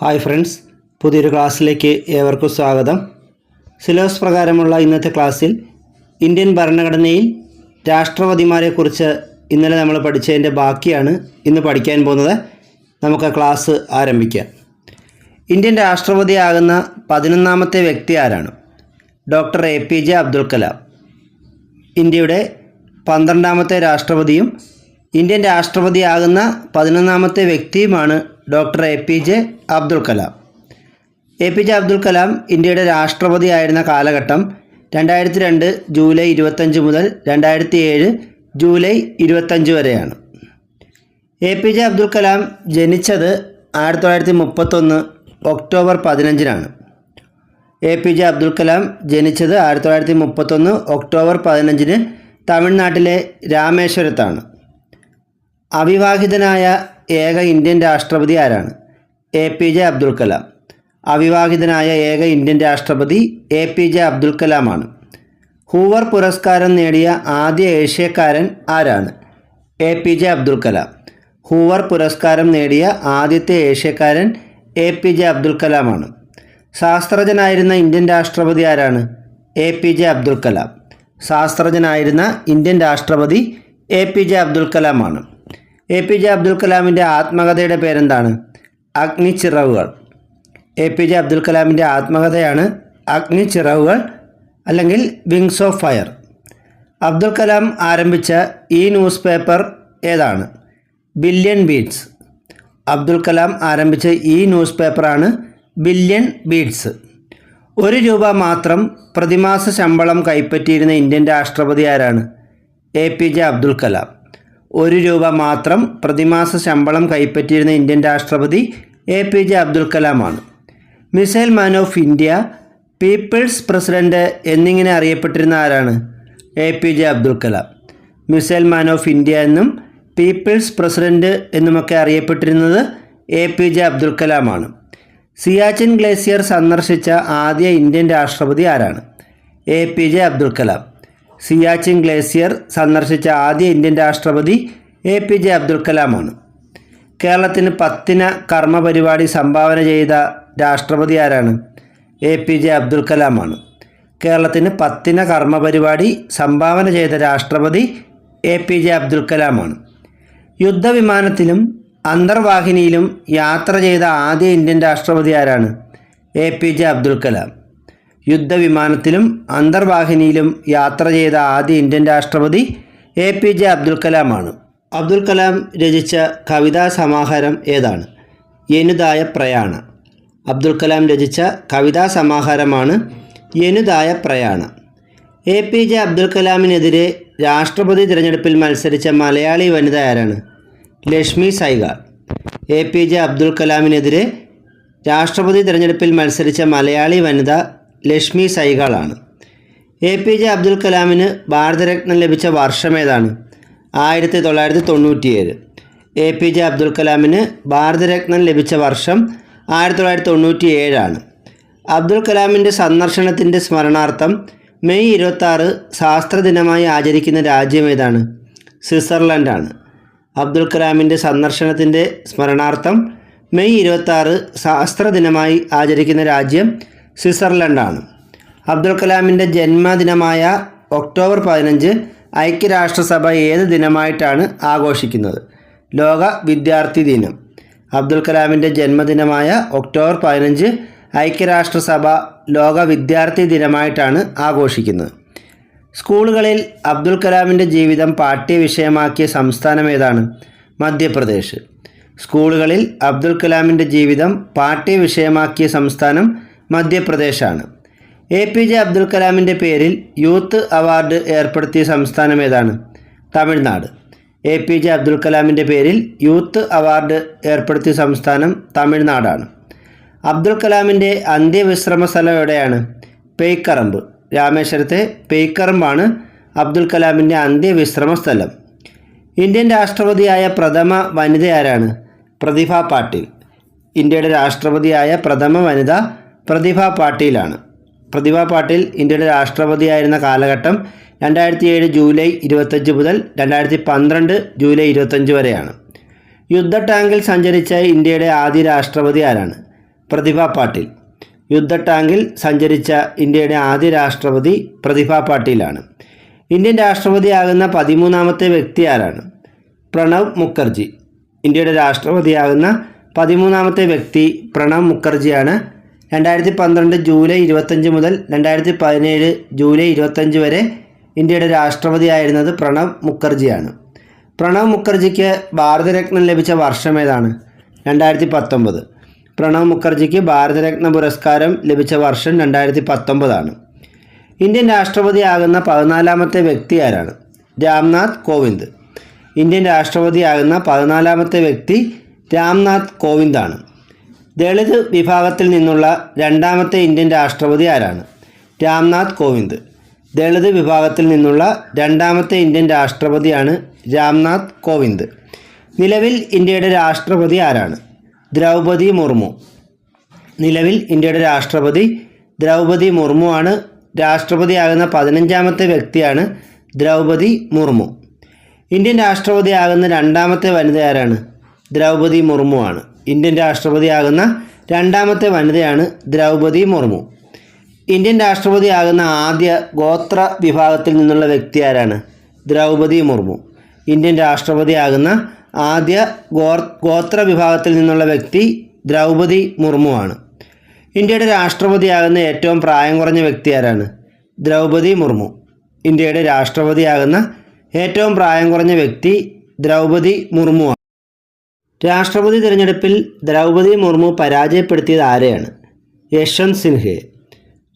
Hi friends പുതിയൊരു ക്ലാസ്സിലേക്ക് ഏവർക്കും സ്വാഗതം. സിലബസ് പ്രകാരമുള്ള ഇന്നത്തെ ക്ലാസ്സിൽ ഇന്ത്യൻ ഭരണഘടനയിൽ രാഷ്ട്രപതിമാരെക്കുറിച്ച് ഇന്നലെ നമ്മൾ പഠിച്ചതിന്റെ ബാക്കിയാണ് ഇന്ന് പഠിക്കാൻ പോകുന്നത്. നമുക്ക് ക്ലാസ് ആരംഭിക്കാം. ഇന്ത്യൻ രാഷ്ട്രപതിയാകുന്ന പതിനൊന്നാമത്തെ വ്യക്തി ആരാണ്? Doctor A P J Abdul Kalam. ഇന്ത്യയുടെ പന്ത്രണ്ടാമത്തെ രാഷ്ട്രപതിയും ഇന്ത്യൻ രാഷ്ട്രപതിയാകുന്ന പതിനൊന്നാമത്തെ വ്യക്തിയുമാണ് doctor A P J Abdul Kalam. A P J Abdul Kalam ഇന്ത്യയുടെ രാഷ്ട്രപതിയായിരുന്ന കാലഘട്ടം രണ്ടായിരത്തി രണ്ട് ജൂലൈ ഇരുപത്തഞ്ച് മുതൽ രണ്ടായിരത്തി ഏഴ് ജൂലൈ ഇരുപത്തഞ്ച് വരെയാണ്. A P J Abdul Kalam ജനിച്ചത് ആയിരത്തി തൊള്ളായിരത്തി മുപ്പത്തൊന്ന് ഒക്ടോബർ പതിനഞ്ചിനാണ്. A P J Abdul Kalam ജനിച്ചത് ആയിരത്തി തൊള്ളായിരത്തി മുപ്പത്തൊന്ന് ഒക്ടോബർ പതിനഞ്ചിന് തമിഴ്നാട്ടിലെ രാമേശ്വരത്താണ്. അവിവാഹിതനായ ഏക ഇന്ത്യൻ രാഷ്ട്രപതി ആരാണ്? A P J Abdul Kalam. അവിവാഹിതനായ ഏക ഇന്ത്യൻ രാഷ്ട്രപതി എ പി ജെ അബ്ദുൽ കലാമാണ്. ഹൂവർ പുരസ്കാരം നേടിയ ആദ്യ ഏഷ്യക്കാരൻ ആരാണ്? A P J Abdul Kalam. Hoover പുരസ്കാരം നേടിയ ആദ്യത്തെ ഏഷ്യക്കാരൻ എ പി ജെ അബ്ദുൽ കലാമാണ്. ശാസ്ത്രജ്ഞനായിരുന്ന ഇന്ത്യൻ രാഷ്ട്രപതി ആരാണ്? A P J Abdul Kalam. ശാസ്ത്രജ്ഞനായിരുന്ന Indian രാഷ്ട്രപതി എ പി ജെ അബ്ദുൽ കലാമാണ്. എ പി ജെ അബ്ദുൽ കലാമിന്റെ ആത്മകഥയുടെ പേരെന്താണ്? അഗ്നിച്ചിറവുകൾ എ പി ജെ അബ്ദുൽ കലാമിന്റെ ആത്മകഥയാണ് അഗ്നി അഗ്നിച്ചിറവുകൾ അല്ലെങ്കിൽ wings of fire. Abdul Kalam ആരംഭിച്ച ഈ ന്യൂസ് പേപ്പർ ഏതാണ്? ബില്യൺ ബീറ്റ്സ് അബ്ദുൽ കലാം ആരംഭിച്ച ഈ ന്യൂസ് പേപ്പറാണ് ബില്യൺ ബീഡ്സ്. ഒരു രൂപ മാത്രം പ്രതിമാസ ശമ്പളം കൈപ്പറ്റിയിരുന്ന ഇന്ത്യൻ രാഷ്ട്രപതി ആരാണ്? A P J Abdul Kalam. ഒരു രൂപ മാത്രം പ്രതിമാസ ശമ്പളം കൈപ്പറ്റിയിരുന്ന ഇന്ത്യൻ രാഷ്ട്രപതി A P J Abdul കലാമാണ്. Missile man of India people's president എന്നിങ്ങനെ അറിയപ്പെട്ടിരുന്ന ആരാണ്? A P J Abdul Kalam. Missile man of India എന്നും പീപ്പിൾസ് പ്രസിഡന്റ് എന്നുമൊക്കെ അറിയപ്പെട്ടിരുന്നത് എ പി ജെ അബ്ദുൽ കലാമാണ്. സിയാച്ചിൻ ഗ്ലേസിയർ സന്ദർശിച്ച ആദ്യ ഇന്ത്യൻ രാഷ്ട്രപതി ആരാണ്? A P J Abdul Kalam. Siachen glacier സന്ദർശിച്ച ആദ്യ ഇന്ത്യൻ രാഷ്ട്രപതി എ പി ജെ അബ്ദുൽ കലാമാണ്. കേരളത്തിന് പത്തിന കർമ്മ പരിപാടി സംഭാവന ചെയ്ത രാഷ്ട്രപതി ആരാണ്? എ പി ജെ അബ്ദുൽ കലാമാണ്. കേരളത്തിന് പത്തിന കർമ്മ പരിപാടി സംഭാവന ചെയ്ത രാഷ്ട്രപതി എ പി ജെ അബ്ദുൽ കലാമാണ്. യുദ്ധവിമാനത്തിലും അന്തർവാഹിനിയിലും യാത്ര ചെയ്ത ആദ്യ ഇന്ത്യൻ രാഷ്ട്രപതി ആരാണ്? A P J Abdul Kalam. യുദ്ധവിമാനത്തിലും അന്തർവാഹിനിയിലും യാത്ര ചെയ്ത ആദ്യ ഇന്ത്യൻ രാഷ്ട്രപതി എ പി ജെ അബ്ദുൽ കലാമാണ്. അബ്ദുൽ കലാം രചിച്ച കവിതാ സമാഹാരം ഏതാണ്? യനുദായ പ്രയാണ. അബ്ദുൽ കലാം രചിച്ച കവിതാ സമാഹാരമാണ് യനുദായ പ്രയാണ. എ പി ജെ അബ്ദുൽ കലാമിനെതിരെ രാഷ്ട്രപതി തിരഞ്ഞെടുപ്പിൽ മത്സരിച്ച മലയാളി വനിത ആരാണ്? Lakshmi Sahgal A P J Abdul കലാമിനെതിരെ രാഷ്ട്രപതി തിരഞ്ഞെടുപ്പിൽ മത്സരിച്ച മലയാളി വനിത ലക്ഷ്മി സൈഗാളാണ്. എ പി ജെ അബ്ദുൽ കലാമിന് ഭാരതരത്നം ലഭിച്ച വർഷം ഏതാണ്? ആയിരത്തി തൊള്ളായിരത്തി തൊണ്ണൂറ്റിയേഴ് എ പി ജെ അബ്ദുൽ കലാമിന് ഭാരതരത്നം ലഭിച്ച വർഷം ആയിരത്തി തൊള്ളായിരത്തി തൊണ്ണൂറ്റി ഏഴാണ് അബ്ദുൽ കലാമിന്റെ സന്ദർശനത്തിന്റെ സ്മരണാർത്ഥം മെയ് ഇരുപത്താറ് ശാസ്ത്രദിനമായി ആചരിക്കുന്ന രാജ്യം ഏതാണ്? സ്വിറ്റ്സർലൻഡാണ്. അബ്ദുൽ കലാമിന്റെ സന്ദർശനത്തിന്റെ സ്മരണാർത്ഥം മെയ് ഇരുപത്താറ് ശാസ്ത്രദിനമായി ആചരിക്കുന്ന രാജ്യം സ്വിറ്റ്സർലൻഡാണ്. അബ്ദുൽ കലാമിന്റെ ജന്മദിനമായ ഒക്ടോബർ പതിനഞ്ച് ഐക്യരാഷ്ട്രസഭ ഏത് ദിനമായിട്ടാണ് ആഘോഷിക്കുന്നത്? ലോക വിദ്യാർത്ഥി ദിനം. അബ്ദുൽ കലാമിന്റെ ജന്മദിനമായ ഒക്ടോബർ പതിനഞ്ച് ഐക്യരാഷ്ട്രസഭ ലോക വിദ്യാർത്ഥി ദിനമായിട്ടാണ് ആഘോഷിക്കുന്നത്. സ്കൂളുകളിൽ അബ്ദുൽ കലാമിന്റെ ജീവിതം പാഠ്യവിഷയമാക്കിയ സംസ്ഥാനം ഏതാണ്? മധ്യപ്രദേശ്. സ്കൂളുകളിൽ അബ്ദുൽ കലാമിന്റെ ജീവിതം പാഠ്യവിഷയമാക്കിയ സംസ്ഥാനം മധ്യപ്രദേശാണ്. എ പി ജെ അബ്ദുൽ കലാമിന്റെ പേരിൽ യൂത്ത് അവാർഡ് ഏർപ്പെടുത്തിയ സംസ്ഥാനം ഏതാണ്? Tamil Nadu. A P J Abdul കലാമിന്റെ പേരിൽ യൂത്ത് അവാർഡ് ഏർപ്പെടുത്തിയ സംസ്ഥാനം തമിഴ്നാടാണ്. അബ്ദുൽ കലാമിന്റെ അന്ത്യവിശ്രമ സ്ഥലം എവിടെയാണ് പേയ്ക്കറമ്പ്. രാമേശ്വരത്തെ പേയ്ക്കറമ്പാണ് അബ്ദുൽ കലാമിന്റെ അന്ത്യവിശ്രമ സ്ഥലം ഇന്ത്യൻ രാഷ്ട്രപതിയായ പ്രഥമ വനിത ആരാണ് പ്രതിഭ പാട്ടീൽ. ഇന്ത്യയുടെ രാഷ്ട്രപതിയായ പ്രഥമ വനിത പ്രതിഭ പാട്ടീലാണ്. പ്രതിഭ പാട്ടീൽ ഇന്ത്യയുടെ രാഷ്ട്രപതിയായിരുന്ന കാലഘട്ടം രണ്ടായിരത്തി ഏഴ് ജൂലൈ ഇരുപത്തഞ്ച് മുതൽ രണ്ടായിരത്തി പന്ത്രണ്ട് ജൂലൈ ഇരുപത്തഞ്ച് വരെയാണ്. യുദ്ധ ടാങ്കിൽ സഞ്ചരിച്ച ഇന്ത്യയുടെ ആദ്യ രാഷ്ട്രപതി ആരാണ്? പ്രതിഭ പാട്ടീൽ. യുദ്ധ ടാങ്കിൽ സഞ്ചരിച്ച ഇന്ത്യയുടെ ആദ്യ രാഷ്ട്രപതി പ്രതിഭ പാട്ടീലാണ്. ഇന്ത്യൻ രാഷ്ട്രപതിയാകുന്ന പതിമൂന്നാമത്തെ വ്യക്തി ആരാണ്? പ്രണവ് മുഖർജി. ഇന്ത്യയുടെ രാഷ്ട്രപതിയാകുന്ന പതിമൂന്നാമത്തെ വ്യക്തി പ്രണവ് മുഖർജിയാണ്. രണ്ടായിരത്തി പന്ത്രണ്ട് ജൂലൈ ഇരുപത്തഞ്ച് മുതൽ രണ്ടായിരത്തി പതിനേഴ് ജൂലൈ ഇരുപത്തഞ്ച് വരെ ഇന്ത്യയുടെ രാഷ്ട്രപതിയായിരുന്നത് പ്രണവ് മുഖർജിയാണ്. പ്രണവ് മുഖർജിക്ക് ഭാരതരത്നം ലഭിച്ച വർഷം ഏതാണ്? രണ്ടായിരത്തി പത്തൊമ്പത് പ്രണവ് മുഖർജിക്ക് ഭാരതരത്ന പുരസ്കാരം ലഭിച്ച വർഷം രണ്ടായിരത്തി പത്തൊമ്പതാണ് ഇന്ത്യൻ രാഷ്ട്രപതിയാകുന്ന പതിനാലാമത്തെ വ്യക്തി ആരാണ്? രാംനാഥ് കോവിന്ദ്. ഇന്ത്യൻ രാഷ്ട്രപതിയാകുന്ന പതിനാലാമത്തെ വ്യക്തി രാംനാഥ് കോവിന്ദാണ്. ദളിത് വിഭാഗത്തിൽ നിന്നുള്ള രണ്ടാമത്തെ ഇന്ത്യൻ രാഷ്ട്രപതി ആരാണ്? രാംനാഥ് കോവിന്ദ്. ദളിത് വിഭാഗത്തിൽ നിന്നുള്ള രണ്ടാമത്തെ ഇന്ത്യൻ രാഷ്ട്രപതിയാണ് രാംനാഥ് കോവിന്ദ്. നിലവിൽ ഇന്ത്യയുടെ രാഷ്ട്രപതി ആരാണ്? ദ്രൗപതി മുർമു. നിലവിൽ ഇന്ത്യയുടെ രാഷ്ട്രപതി ദ്രൗപതി മുർമു ആണ്. രാഷ്ട്രപതിയാകുന്ന പതിനഞ്ചാമത്തെ വ്യക്തിയാണ് ദ്രൗപതി മുർമു. ഇന്ത്യൻ രാഷ്ട്രപതിയാകുന്ന രണ്ടാമത്തെ വനിത ആരാണ്? ദ്രൗപതി മുർമു ആണ്. ഇന്ത്യൻ രാഷ്ട്രപതിയാകുന്ന രണ്ടാമത്തെ വനിതയാണ് ദ്രൗപദി മുർമു. ഇന്ത്യൻ രാഷ്ട്രപതിയാകുന്ന ആദ്യ ഗോത്ര വിഭാഗത്തിൽ നിന്നുള്ള വ്യക്തി ആരാണ്? ദ്രൗപദി മുർമു. ഇന്ത്യൻ രാഷ്ട്രപതിയാകുന്ന ആദ്യ ഗോത്ര വിഭാഗത്തിൽ നിന്നുള്ള വ്യക്തി ദ്രൗപദി മുർമു ആണ്. ഇന്ത്യയുടെ രാഷ്ട്രപതിയാകുന്ന ഏറ്റവും പ്രായം കുറഞ്ഞ വ്യക്തി ആരാണ്? ദ്രൗപദി മുർമു. ഇന്ത്യയുടെ രാഷ്ട്രപതിയാകുന്ന ഏറ്റവും പ്രായം കുറഞ്ഞ വ്യക്തി ദ്രൗപദി മുർമു രാഷ്ട്രപതി തിരഞ്ഞെടുപ്പിൽ ദ്രൗപദി മുർമു പരാജയപ്പെടുത്തിയത് ആരെയാണ്? യശ്വന്ത് സിൻഹയെ.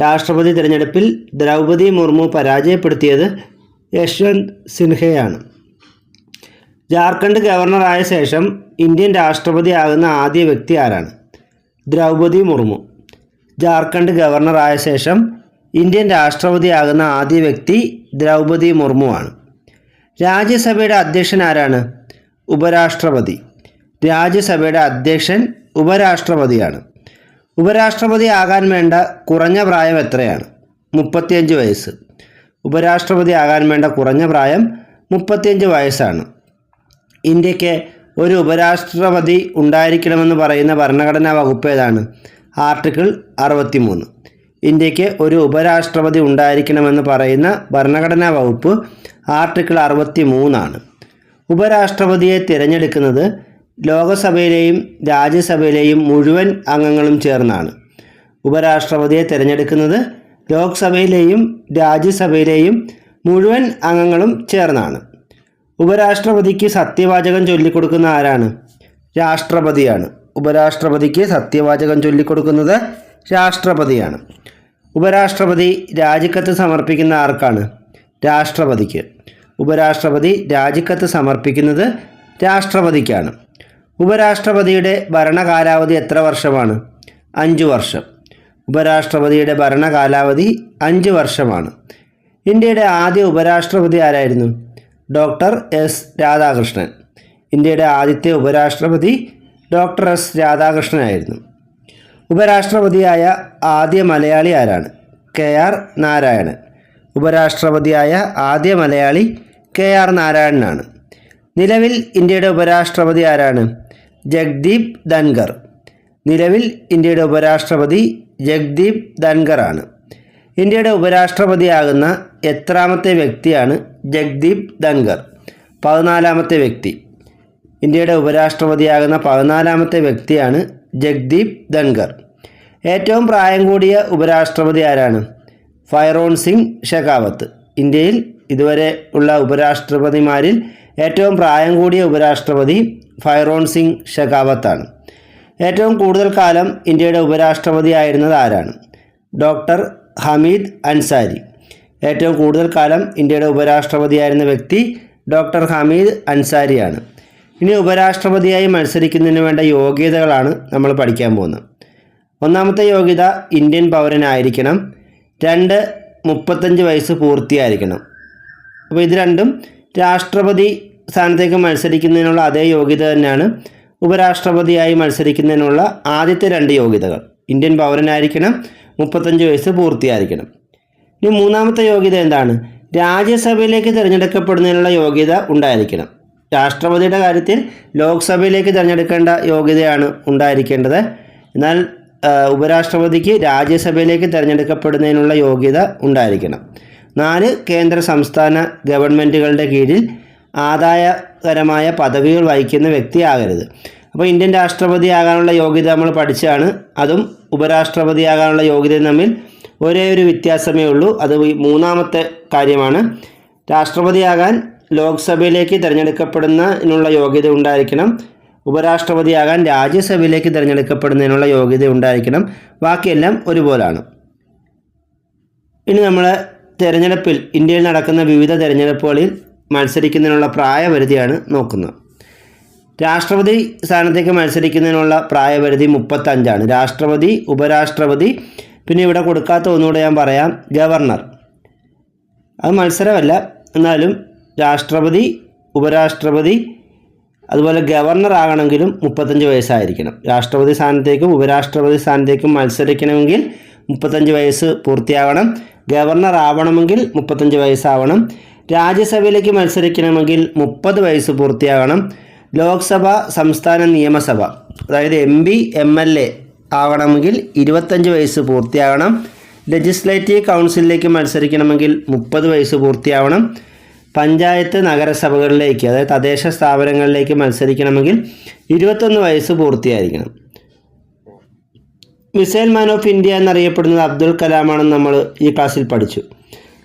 രാഷ്ട്രപതി തിരഞ്ഞെടുപ്പിൽ ദ്രൗപദി മുർമു പരാജയപ്പെടുത്തിയത് യശ്വന്ത് സിൻഹയാണ്. ജാർഖണ്ഡ് ഗവർണറായ ശേഷം ഇന്ത്യൻ രാഷ്ട്രപതിയാകുന്ന ആദ്യ വ്യക്തി ആരാണ്? ദ്രൗപദി മുർമു. ജാർഖണ്ഡ് ഗവർണറായ ശേഷം ഇന്ത്യൻ രാഷ്ട്രപതിയാകുന്ന ആദ്യ വ്യക്തി ദ്രൗപദി ആണ് രാജ്യസഭയുടെ അധ്യക്ഷൻ ആരാണ്? ഉപരാഷ്ട്രപതി. രാജ്യസഭയുടെ അധ്യക്ഷൻ ഉപരാഷ്ട്രപതിയാണ്. ഉപരാഷ്ട്രപതി ആകാൻ വേണ്ട കുറഞ്ഞ പ്രായം എത്രയാണ്? മുപ്പത്തിയഞ്ച് വയസ്സ്. ഉപരാഷ്ട്രപതി ആകാൻ വേണ്ട കുറഞ്ഞ പ്രായം മുപ്പത്തിയഞ്ച് വയസ്സാണ്. ഇന്ത്യയ്ക്ക് ഒരു ഉപരാഷ്ട്രപതി ഉണ്ടായിരിക്കണമെന്ന് പറയുന്ന ഭരണഘടനാ വകുപ്പ് ഏതാണ്? ആർട്ടിക്കിൾ അറുപത്തി മൂന്ന് ഇന്ത്യയ്ക്ക് ഒരു ഉപരാഷ്ട്രപതി ഉണ്ടായിരിക്കണമെന്ന് പറയുന്ന ഭരണഘടനാ വകുപ്പ് ആർട്ടിക്കിൾ അറുപത്തി മൂന്നാണ് ഉപരാഷ്ട്രപതിയെ തിരഞ്ഞെടുക്കുന്നത് ലോകസഭയിലെയും രാജ്യസഭയിലെയും മുഴുവൻ അംഗങ്ങളും ചേർന്നാണ്. ഉപരാഷ്ട്രപതിയെ തിരഞ്ഞെടുക്കുന്നത് ലോക്സഭയിലെയും രാജ്യസഭയിലെയും മുഴുവൻ അംഗങ്ങളും ചേർന്നാണ്. ഉപരാഷ്ട്രപതിക്ക് സത്യവാചകം ചൊല്ലിക്കൊടുക്കുന്ന ആരാണ്? രാഷ്ട്രപതിയാണ്. ഉപരാഷ്ട്രപതിക്ക് സത്യവാചകം ചൊല്ലിക്കൊടുക്കുന്നത് രാഷ്ട്രപതിയാണ്. ഉപരാഷ്ട്രപതി രാജിക്കത്ത് സമർപ്പിക്കുന്ന ആർക്കാണ്? രാഷ്ട്രപതിക്ക്. ഉപരാഷ്ട്രപതി രാജിക്കത്ത് സമർപ്പിക്കുന്നത് രാഷ്ട്രപതിക്കാണ്. ഉപരാഷ്ട്രപതിയുടെ ഭരണകാലാവധി എത്ര വർഷമാണ്? അഞ്ച് വർഷം. ഉപരാഷ്ട്രപതിയുടെ ഭരണകാലാവധി അഞ്ച് വർഷമാണ്. ഇന്ത്യയുടെ ആദ്യ ഉപരാഷ്ട്രപതി ആരായിരുന്നു? Doctor S Radhakrishnan. ഇന്ത്യയുടെ ആദ്യത്തെ ഉപരാഷ്ട്രപതി ഡോക്ടർ എസ് രാധാകൃഷ്ണനായിരുന്നു ഉപരാഷ്ട്രപതിയായ ആദ്യ മലയാളി ആരാണ്? K R Narayanan. ഉപരാഷ്ട്രപതിയായ ആദ്യ മലയാളി കെ ആർ നാരായണനാണ്. നിലവിൽ ഇന്ത്യയുടെ ഉപരാഷ്ട്രപതി ആരാണ്? ജഗ്ദീപ് ധൻഖർ. നിലവിൽ ഇന്ത്യയുടെ ഉപരാഷ്ട്രപതി ജഗ്ദീപ് ധൻഖർ ആണ്. ഇന്ത്യയുടെ ഉപരാഷ്ട്രപതിയാകുന്ന എത്രാമത്തെ വ്യക്തിയാണ് ജഗ്ദീപ് ധൻഖർ? പതിനാലാമത്തെ വ്യക്തി. ഇന്ത്യയുടെ ഉപരാഷ്ട്രപതിയാകുന്ന പതിനാലാമത്തെ വ്യക്തിയാണ് ജഗ്ദീപ് ധൻഖർ. ഏറ്റവും പ്രായം കൂടിയ ഉപരാഷ്ട്രപതി ആരാണ്? ഫൈറോൺ സിംഗ് ഷെഖാവത്ത്. ഇന്ത്യയിൽ ഇതുവരെ ഉള്ള ഉപരാഷ്ട്രപതിമാരിൽ ഏറ്റവും പ്രായം കൂടിയ ഉപരാഷ്ട്രപതി ഫൈറോൺ സിംഗ് ഷെഖാവത്താണ്. ഏറ്റവും കൂടുതൽ കാലം ഇന്ത്യയുടെ ഉപരാഷ്ട്രപതി ആയിരുന്നത് ആരാണ്? ഡോക്ടർ ഹമീദ് അൻസാരി. ഏറ്റവും കൂടുതൽ കാലം ഇന്ത്യയുടെ ഉപരാഷ്ട്രപതിയായിരുന്ന വ്യക്തി ഡോക്ടർ ഹമീദ് അൻസാരിയാണ്. ഇനി ഉപരാഷ്ട്രപതിയായി മത്സരിക്കുന്നതിന് വേണ്ട യോഗ്യതകളാണ് നമ്മൾ പഠിക്കാൻ പോകുന്നത്. ഒന്നാമത്തെ യോഗ്യത ഇന്ത്യൻ പൗരനായിരിക്കണം. രണ്ട് മുപ്പത്തഞ്ച് വയസ്സ് പൂർത്തിയായിരിക്കണം. അപ്പോൾ ഇത് രണ്ടും രാഷ്ട്രപതി സ്ഥാനത്തേക്ക് മത്സരിക്കുന്നതിനുള്ള അതേ യോഗ്യത തന്നെയാണ് ഉപരാഷ്ട്രപതിയായി മത്സരിക്കുന്നതിനുള്ള ആദ്യത്തെ രണ്ട് യോഗ്യതകൾ. ഇന്ത്യൻ പൗരനായിരിക്കണം മുപ്പത്തഞ്ച് വയസ്സ് പൂർത്തിയായിരിക്കണം. ഇനി മൂന്നാമത്തെ യോഗ്യത എന്താണ്? രാജ്യസഭയിലേക്ക് തിരഞ്ഞെടുക്കപ്പെടുന്നതിനുള്ള യോഗ്യത ഉണ്ടായിരിക്കണം. രാഷ്ട്രപതിയുടെ കാര്യത്തിൽ ലോക്സഭയിലേക്ക് തിരഞ്ഞെടുക്കേണ്ട യോഗ്യതയാണ് ഉണ്ടായിരിക്കേണ്ടത്. എന്നാൽ ഉപരാഷ്ട്രപതിക്ക് രാജ്യസഭയിലേക്ക് തിരഞ്ഞെടുക്കപ്പെടുന്നതിനുള്ള യോഗ്യത ഉണ്ടായിരിക്കണം. നാല് കേന്ദ്ര സംസ്ഥാന ഗവൺമെന്റുകളുടെ കീഴിൽ ആദായകരമായ പദവികൾ വഹിക്കുന്ന വ്യക്തിയാകരുത്. അപ്പോൾ ഇന്ത്യൻ രാഷ്ട്രപതിയാകാനുള്ള യോഗ്യത നമ്മൾ പഠിച്ചാണ്. അതും ഉപരാഷ്ട്രപതിയാകാനുള്ള യോഗ്യത തമ്മിൽ ഒരേ ഒരു വ്യത്യാസമേ ഉള്ളൂ. അത് മൂന്നാമത്തെ കാര്യമാണ്. രാഷ്ട്രപതിയാകാൻ ലോക്സഭയിലേക്ക് തിരഞ്ഞെടുക്കപ്പെടുന്നതിനുള്ള യോഗ്യത ഉണ്ടായിരിക്കണം. ഉപരാഷ്ട്രപതിയാകാൻ രാജ്യസഭയിലേക്ക് തിരഞ്ഞെടുക്കപ്പെടുന്നതിനുള്ള യോഗ്യത ഉണ്ടായിരിക്കണം. ബാക്കിയെല്ലാം ഒരുപോലാണ്. ഇനി നമ്മൾ തിരഞ്ഞെടുപ്പിൽ ഇന്ത്യയിൽ നടക്കുന്ന വിവിധ തിരഞ്ഞെടുപ്പുകളിൽ മത്സരിക്കുന്നതിനുള്ള പ്രായപരിധിയാണ് നോക്കുന്നത്. രാഷ്ട്രപതി സ്ഥാനത്തേക്ക് മത്സരിക്കുന്നതിനുള്ള പ്രായപരിധി മുപ്പത്തഞ്ചാണ്. രാഷ്ട്രപതി ഉപരാഷ്ട്രപതി പിന്നെ ഇവിടെ കൊടുക്കാത്ത ഒന്നുകൂടെ ഞാൻ പറയാം ഗവർണർ. അത് മത്സരമല്ല. എന്നാലും രാഷ്ട്രപതി ഉപരാഷ്ട്രപതി അതുപോലെ ഗവർണർ ആകണമെങ്കിലും മുപ്പത്തഞ്ച് വയസ്സായിരിക്കണം. രാഷ്ട്രപതി സ്ഥാനത്തേക്കും ഉപരാഷ്ട്രപതി സ്ഥാനത്തേക്കും മത്സരിക്കണമെങ്കിൽ മുപ്പത്തഞ്ച് വയസ്സ് പൂർത്തിയാവണം. ഗവർണർ ആവണമെങ്കിൽ മുപ്പത്തഞ്ച് വയസ്സാവണം. രാജ്യസഭയിലേക്ക് മത്സരിക്കണമെങ്കിൽ മുപ്പത് വയസ്സ് പൂർത്തിയാകണം ലോക്സഭ സംസ്ഥാന നിയമസഭ അതായത് M P M L A ആവണമെങ്കിൽ ഇരുപത്തഞ്ച് വയസ്സ് പൂർത്തിയാകണം ലെജിസ്ലേറ്റീവ് കൗൺസിലിലേക്ക് മത്സരിക്കണമെങ്കിൽ മുപ്പത് വയസ്സ് പൂർത്തിയാവണം. പഞ്ചായത്ത് നഗരസഭകളിലേക്ക് അതായത് തദ്ദേശ സ്ഥാപനങ്ങളിലേക്ക് മത്സരിക്കണമെങ്കിൽ ഇരുപത്തൊന്ന് വയസ്സ് പൂർത്തിയായിരിക്കണം. മിസൈൽ മാൻ ഓഫ് ഇന്ത്യ എന്നറിയപ്പെടുന്നത് അബ്ദുൽ കലാമാണെന്ന് നമ്മൾ ഈ ക്ലാസ്സിൽ പഠിച്ചു.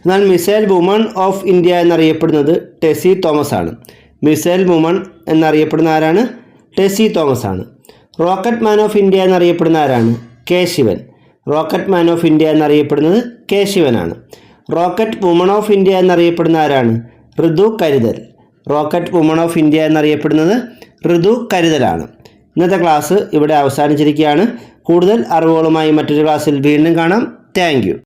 എന്നാൽ മിസൈൽ വുമൺ ഓഫ് ഇന്ത്യ എന്നറിയപ്പെടുന്നത് ടെസി തോമസ് ആണ് മിസൈൽ വുമൺ എന്നറിയപ്പെടുന്ന ആരാണ്? ടെസി തോമസ് ആണ് റോക്കറ്റ് മാൻ ഓഫ് ഇന്ത്യ എന്നറിയപ്പെടുന്ന ആരാണ്? K Sivan. Rocket man of India എന്നറിയപ്പെടുന്നത് കെ ശിവനാണ്. റോക്കറ്റ് വുമൺ ഓഫ് ഇന്ത്യ എന്നറിയപ്പെടുന്ന ആരാണ്? ഋതു കരുതൽ. റോക്കറ്റ് വുമൺ ഓഫ് ഇന്ത്യ എന്നറിയപ്പെടുന്നത് ഋതു കരുതലാണ്. ഇന്നത്തെ ക്ലാസ് ഇവിടെ അവസാനിച്ചിരിക്കുകയാണ്. കൂടുതൽ അറിവുകളുമായി മറ്റൊരു ക്ലാസ്സിൽ വീണ്ടും കാണാം. താങ്ക്